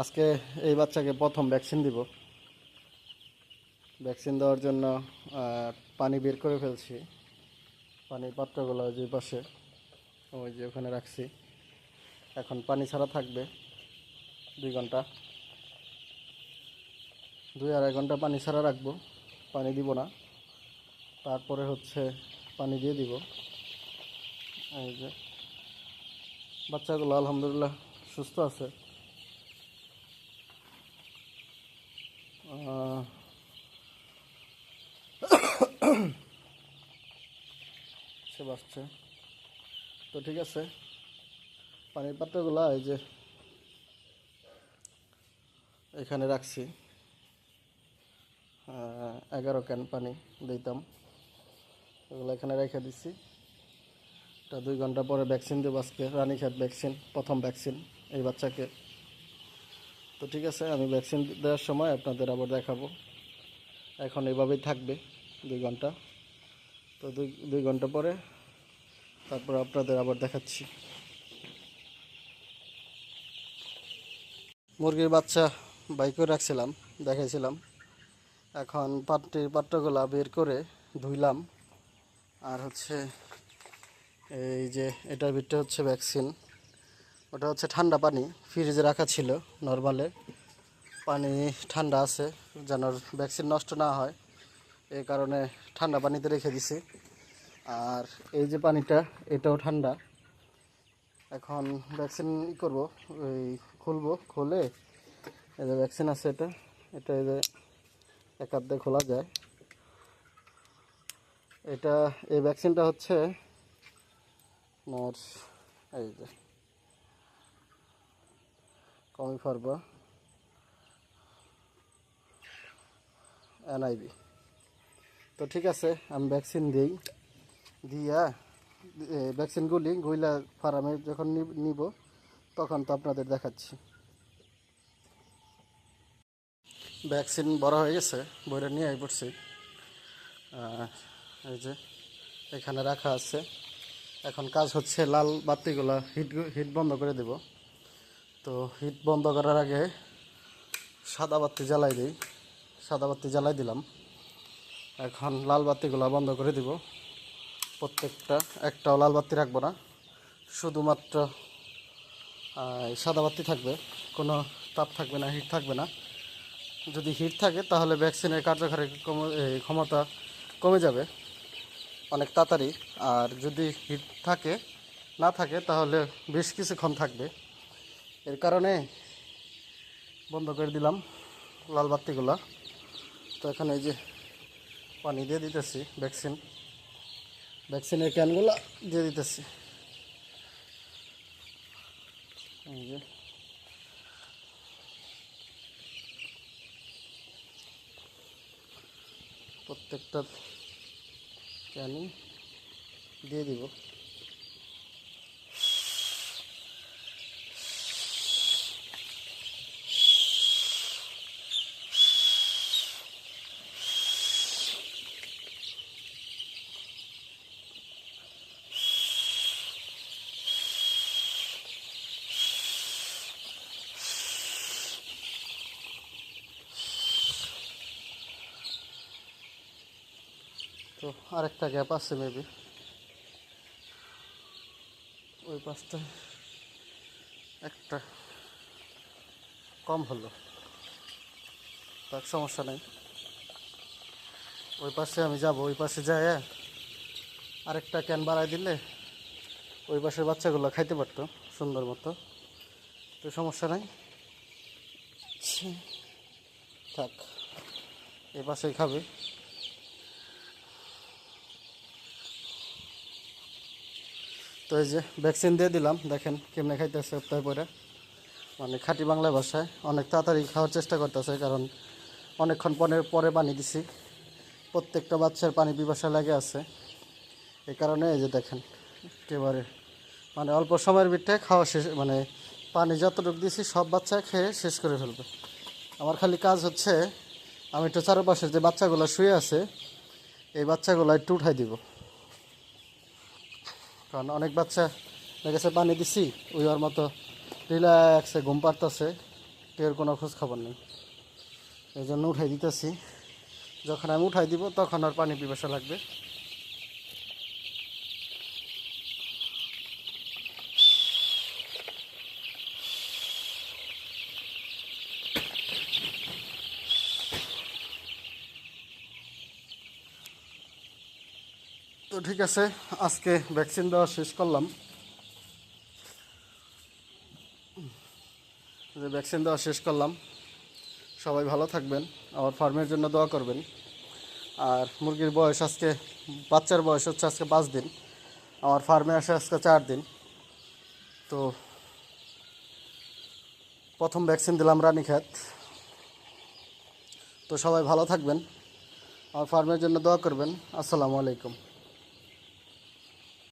আজকে এই বাচ্চাকে প্রথম ভ্যাকসিন দিব। ভ্যাকসিন দেওয়ার জন্য পানি বের করে ফেলছি। পানির পাত্রগুলো যে পাশে, ওই যে ওখানে রাখছি। এখন পানি ছাড়া থাকবে দুই ঘণ্টা। দুই আড়াই ঘণ্টা পানি ছাড়া রাখব, পানি দিব না। তারপরে হচ্ছে পানি দিয়ে দিব। এই যে, বাচ্চাগুলো আলহামদুলিল্লাহ সুস্থ আছে। বাসছে তো ঠিক আছে, পানির পাত্রগুলো এই যে এখানে রাখছি। এগারো ক্যান পানি দিতাম। এগুলো এখানে রেখে দিচ্ছি এটা দুই ঘণ্টা পরে ভ্যাকসিন দেবো আজকে, রানীক্ষেত ভ্যাকসিন প্রথম ভ্যাকসিন এই বাচ্চাকে। তো ঠিক আছে, আমি ভ্যাকসিন দেওয়ার সময় আপনাদের আবার দেখাবো। এখন এভাবেই থাকবে দুই ঘণ্টা। তো দুই দুই ঘণ্টা পরে তারপর আপনাদের আবার দেখাচ্ছি। মুরগির বাচ্চা বাইকে রাখছিলাম, দেখাইছিলাম। এখন পাত্রের পাত্রগুলা বের করে ধুইলাম। আর হচ্ছে এই যে এটার ভিতরে হচ্ছে ভ্যাকসিন ওটা হচ্ছে ঠান্ডা পানি ফ্রিজে রাখা ছিল নর্মালে পানি ঠান্ডা আছে, যেন ভ্যাকসিন নষ্ট না হয়। এই কারণে ঠান্ডা পানিতে রেখে দিছি। আর এই যে পানিটা, এটাও ঠান্ডা। এখন ভ্যাকসিন ই করব ওই খুলবো, খুলে এই যে ভ্যাকসিন আছে এটা এটা এই যে এক দিয়ে খোলা যায়। এটা, এই ভ্যাকসিনটা হচ্ছে মোর এই যে কমি ফারবা এনআইবি তো ঠিক আছে, আমি ভ্যাকসিন দিই। দিয়া ভ্যাকসিনগুলি গইলা ফার্মে যখন নিব, তখন তো আপনাদের দেখাচ্ছি। ভ্যাকসিন বড় হয়ে গেছে বইটা নিয়ে আই পড়ছি। এই যে, এখানে রাখা আছে। এখন কাজ হচ্ছে লাল বাতিগুলো হিট হিট বন্ধ করে দেব। তো হিট বন্ধ করার আগে সাদা বাতি জ্বালাই দিই। সাদা বাতি জ্বালাই দিলাম। এখন লাল বাতিগুলো বন্ধ করে দিব। প্রত্যেকটা একটাও লাল বাতি রাখব না। শুধুমাত্র সাদা বাতি থাকবে। কোনো তাপ থাকবে না, হিট থাকবে না। যদি হিট থাকে, তাহলে ভ্যাকসিনের কার্যকারী ক্ষমতা কমে যাবে। অনেক তাড়াতাড়ি। আর যদি হিট থাকে, না থাকে, তাহলে বেশ কিছুক্ষণ থাকবে। এর কারণে বন্ধ করে দিলাম লাল বাতিগুলা। তো এখানে এই যে পানি দিয়ে দিতেছি ভ্যাকসিন। ভ্যাকসিনের ক্যানগুলো দিয়ে দিতেছি। এই যে। প্রত্যেকটা ক্যানই দিয়ে দিব। তো আরেকটা গ্যাপ আছে মেবি ওই পাশটা একটা কম হলো। তার সমস্যা নেই। ওই পাশে আমি যাব ওই পাশে যাই আরেকটা ক্যান বাড়াই দিলে ওই পাশের বাচ্চাগুলো খাইতে পারতো সুন্দর মতো। তো সমস্যা নাই। থাক এই পাশেই খাবে। তো এই যে ভ্যাকসিন দিয়ে দিলাম, দেখেন কেমনে খাইতেছে সপ্তাহে পরে। মানে খাঁটি বাংলা ভাষায় অনেক তাড়াতাড়ি খাওয়ার চেষ্টা করতেছে, কারণ অনেকক্ষণ পরে পরে পানি দিছি। প্রত্যেকটা বাচ্চার পানি পিপাসা লাগে আছে। এই কারণে এই যে দেখেন, একেবারে মানে অল্প সময়ের ভিতরে খাওয়া শেষ মানে পানি যতটুকু দিছি সব বাচ্চা খেয়ে শেষ করে ফেলবে। আমার খালি কাজ হচ্ছে, আমি একটু চারপাশে যে বাচ্চাগুলো শুয়ে আছে, এই বাচ্চাগুলো একটু উঠাই দিব। কারণ অনেক বাচ্চা দেখেছে পানি দিছি উইয়ার মতো রিল্যাক্সে ঘুম পাড়তেছে কেউ কোনো খোঁজ খবর নেই। এই জন্য উঠাই দিতেছি। যখন আমি উঠাই দিব, তখন আর পানি পিপাসা লাগবে। তো ঠিক আছে, আজকে ভ্যাকসিন দেওয়া শেষ করলাম। যে ভ্যাকসিন দেওয়া শেষ করলাম। সবাই ভালো থাকবেন, আমার ফার্মের জন্য দোয়া করবেন। আর মুরগির বয়স আজকে, বাচ্চার বয়স হচ্ছে আজকে পাঁচ দিন। আমার ফার্মে আসে আজকে চার দিন। তো প্রথম ভ্যাকসিন দিলাম রানীক্ষেত তো সবাই ভালো থাকবেন, আমার ফার্মের জন্য দোয়া করবেন। আসসালামু আলাইকুম।